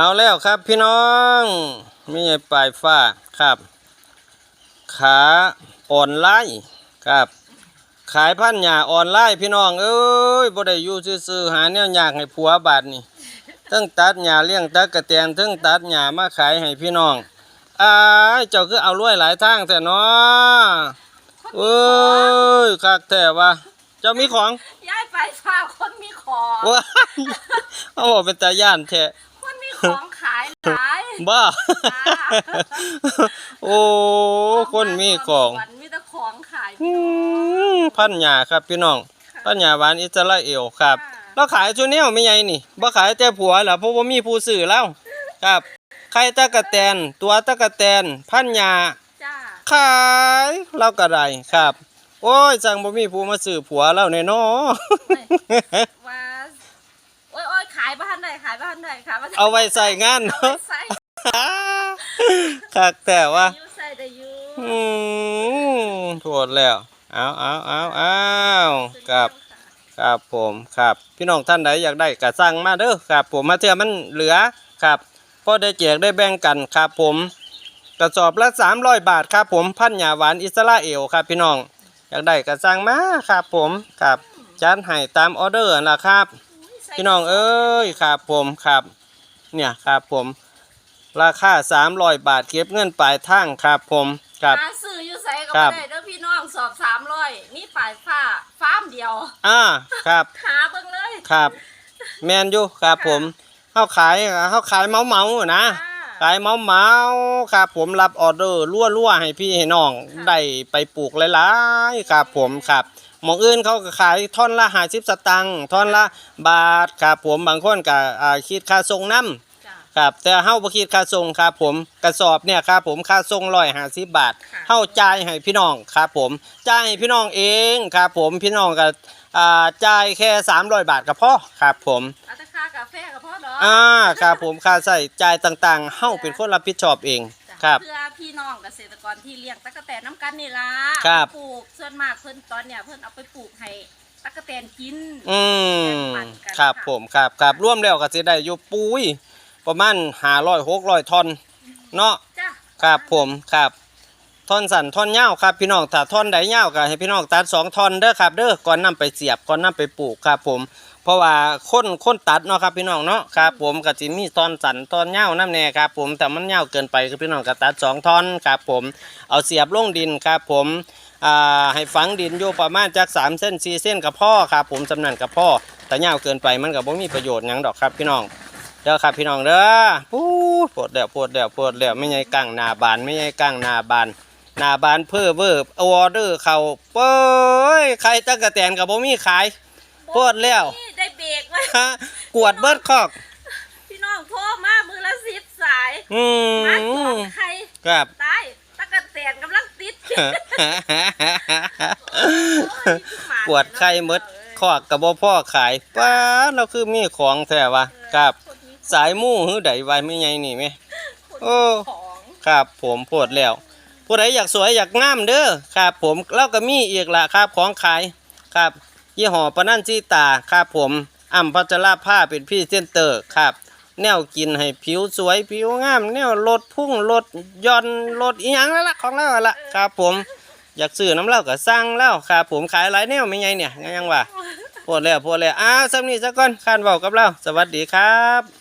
เอาแล้วครับพี่น้องมีไอ้ปลายฟ้าครับ ขาออนไลน์ครับ ขายพันหยาออนไลน์พี่น้อง เอ้ยบ่ได้อยู่ซื่อๆหาแนวยากให้ผัวบาดนี่เทั้งตัดหญ้าเลี้ยงตัดกระแตนเทั้งตัดหญ้ามาขายให้พี่น้องอ้ายเจ้าคือเอารวยหลายทางแต่เนาะเอ้ยคักแต่ว่าเจ้ามีของย้ายไปฝากคนมีของว้ายเอาบอกเป็นตาย่านแท้คนมี ของขายหลายบ้าโอ้ คนมีของวันมีแต่ของขายอืมพันหยาครับพี่น้องพันหยาหวานอิสราเอลครับเราขายชุดแนวไม่ใหญ่นี่บ่ขายแต่ผัวล่ะเพราะว่ามีผู้ซื้อแล้วครับไข่ตะกะแตน ตัวตะกะแตน พันหยาจ้าขายเราก็ได้ครับ โอ้ยสั่งบ่มีผู้มาซื้อผัวแล้วแน่นอว่าโอ้ยโอ้ยขายบ้านไหนขายบ้านไหนขายบ้านไหนเอาไว้ใส่งานเอาเนาะไว้ใส่คักแต่ว่ายูใส่ได้อยูอืมโทษแล้วเอาเอาเอาเอาครับครับผมครับ พี่น้องท่านใดอยากได้ก็สั่งมาเด้อครับ ผมมาเทื่อมันเหลือครับพอได้แจกได้แบ่งกันครับผมกระสอบละ300 บาทครับผมพันหยาหวานอิสราเอลครับ พี่น้องอยากได้ก็สั่งมาครับผมครับจัดให้ตามออเดอร์ล่ะครับ พี่น้องเอ้ยครับผมครับ เนี่ยครับผม ราคา300บาทเก็บเงินปลายทางครับผมครับ หาซื้ออยู่ใส่ก็ครัไม่บ ได้เด้อพี่น้องสอบสามร้อยนี่ปลายฟ้าฟาร์มเดียว อ่าครับ หาเบิ่งเลยครับ แมนอยู่ครับผมเขาขายเขาขายเมาเมาๆนะขายเมาเมาๆครับผมรับออเดอร์รั่วรั่วๆให้พี่ให้น้องได้ไปปลูกหลายๆครับผมครับ หมองอื่นเขาก็ขายท่อนละห้าสิบสตังค์ท่อนละบาทครับผมบางคนก็อ่าคิดค่าส่งน้ำ จ้าครับแต่เฮาบ่คิดค่าส่งครับผมกระสอบเนี่ยครับผมค่าส่ง150 บาทค่ะ เฮาจ่ายให้พี่น้องครับผมจ่ายให้พี่น้องเองครับผมพี่น้องก็อ่าจ่ายแค่ 300 บาทก็พอครับผมเอาแต่ค่ากาแฟกับพ่อเนาะอ่าครับผมค่าใช้จ่ายต่างๆเฮาเป็นคนรับผิดชอบเองจ้ะ ครับเพื่อพี่น้องเกษตรกรที่เลี้ยงตะกแตนน้ำกันนี่ล่ะครับ ปลูกส่วนมากเพิ่นตอนเนี้ยเพิ่นเอาไปปลูกให้ตะกแตนกิน อืมแบ่งปันกันครับค่ะ ผมครับครับรวมแล้วก็สิได้อยู่ปุ้ยประมาณ500 600ท่อนเนาะ จ้ะครับผมครับท่อนสันท่อนยาวครับพี่น้องถ้าท่อนใดยาวก็ให้พี่น้องตัดสองท่อนเด้อครับเด้อก่อนนํไปเสียบก่อนนํไปปลูกครับผม เพราะว่าคนคนตัดเนาะครับพี่น้องเนาะครับผมก็สิมีท่อนสันท่อนยาวนํแน่ครับผมแต่มันยาเกินไปคือพี่น้องก็ตัดสองท่อนครับผมเอาเสียบลงดินครับผมอ่าให้ฝังดินอยู่ประมาณจาก3เส้น4เส้นกับพ่อครับผมจำนันกับพ่อแต่ยาเกินไปมันก็บ่มีประโยชน์ยังดอกครับพี่น้องเด้อครับพี่น้องเด้อปูดปวดแล้วปวดแล้วปวดแล้วไม่ใช่กั้งหน้าบานไม่ใช่กั้งหน้าบานหน้าบานเพ้อเวอร์บออเดอร์เขาเป้ยใครตะกระแตนกับบ่มีขายโพดแล้ว กไว้ฮะกวดเบิดคอก พี่น้องโทรมามือละสิบสายอืมาจอมดใครครับ ตายตะกแตนกำลังติดกวดไข่หมดคอกกับบ่พ่อขายป้าดเราคือมีของแท้วะครับ สายมู่หื้อใดไว้ไม่ไงนี่แม่ โอ้ ของครับผมโพดแล้วผู้ใดอยากสวยอยากงามเด้อครับผมเราก็มีอีกละครับของขายครับยี่ห้อปะนันจีตาครับผม อ่ำพัชราผ้าเป็นพรี่เซนเตอร์ครับ แนวกินให้ผิวสวยผิวงาม แนวลดพุ่งลดย่อนลดอีหยังแล้วล่ะของเราอะละครับผมอยากซื้อน้ำเหล้าก็สั่งแล้าครับผมขายหลายแนวไม่ไงเนี่ยยังว่าโพดแล้วโพดแล้วอ้าวสำนีสักก่อนขานเบากับเราสวัสดีครับ